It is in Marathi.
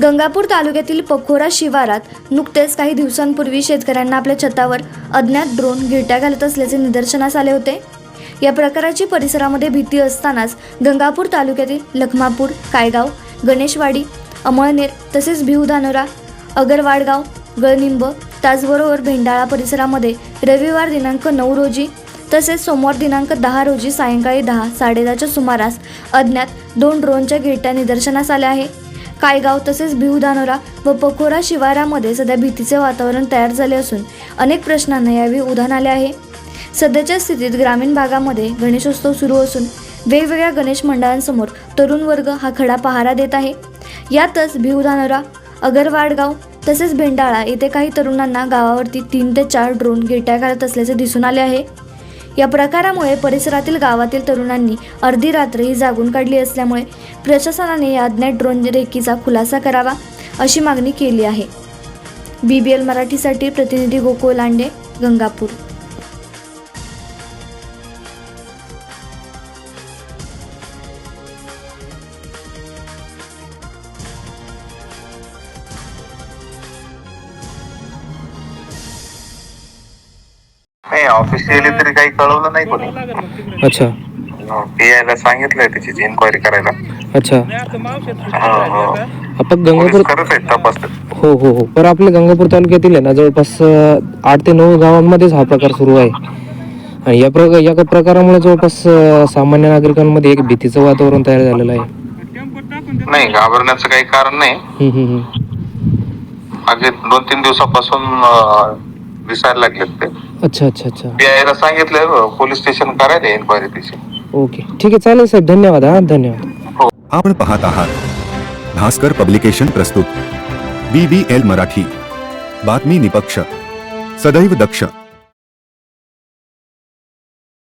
Gangapur तालुक्यातील पखोरा शिवारात नुकतेच काही दिवसांपूर्वी शेतकऱ्यांना आपल्या छतावर अज्ञात ड्रोन गिरट्या घालत असल्याचे निदर्शनास आले होते. या प्रकाराची परिसरामध्ये भीती असतानाच गंगापूर तालुक्यातील लखमापूर कायगाव गणेशवाडी अमळनेर तसेच भिवधानोरा अगरवाडगाव गळनिंब त्याचबरोबर भेंडाळा परिसरामध्ये रविवार दिनांक नऊ रोजी तसेच सोमवार दिनांक दहा रोजी सायंकाळी दहा साडेदहाच्या सुमारास अज्ञात दोन ड्रोनच्या गिरट्या निदर्शनास आल्या आहे. कायगाव तसेच भिवधानोरा व पकोरा शिवारामध्ये सध्या भीतीचे वातावरण तयार झाले असून अनेक प्रश्नांना यावेळी उधाण आले आहे. सध्याच्या स्थितीत ग्रामीण भागामध्ये गणेशोत्सव सुरू असून वेगवेगळ्या गणेश मंडळांसमोर तरुण वर्ग हा खडा पहारा देत आहे. यातच भिवधानोरा अगरवाडगाव तसेच भेंडाळा येथे काही तरुणांना गावावरती तीन ते चार ड्रोन गिरट्या घालत असल्याचे दिसून आले आहे. या प्रकारामुळे परिसरातील गावातील तरुणांनी अर्धी रात्र ही जागून काढली असल्यामुळे प्रशासनाने या अज्ञात ड्रोन रेकीचा खुलासा करावा अशी मागणी केली आहे. बी बी एल मराठीसाठी प्रतिनिधी गोकुळ लांडे गंगापूर. नाही ऑफिशियली तरी काही कळवलं नाही कोणी. अच्छा. पी आयला सांगितलंय त्याची इन्क्वायरी करायला. अच्छा. हो हो. आपण गंगापूर पोलीस करत आहेत तपास. हो हो हो. पण आपल्या गंगापूर तालुक्यातील आहे ना जवळपास अं, आठ ते नऊ गावांमध्येच हा प्रकार सुरू आहे. आणि या प्रकार या प्रकारामुळे जवळपास अं, सामान्य नागरिकांमध्ये एक भीतीचं वातावरण तयार झालेलं आहे. नाही घाबरण्याचं काही कारण नाही. हम्म, हम्म, हम्म. मागे दोन तीन दिवसापासून अं, दिसायला लागलेत ते अच्छा अच्छा. अच्छा पी आयला सांगितलंय पोलीस स्टेशन करायला इन्क्वायरी त्याची ओके. ठीक आहे चालेल साहेब. धन्यवाद हा धन्यवाद. आपण पाहत आहात. भास्कर पब्लिकेशन प्रस्तुत. B B L Marathi. बातमी निपक्ष. सदैव दक्ष.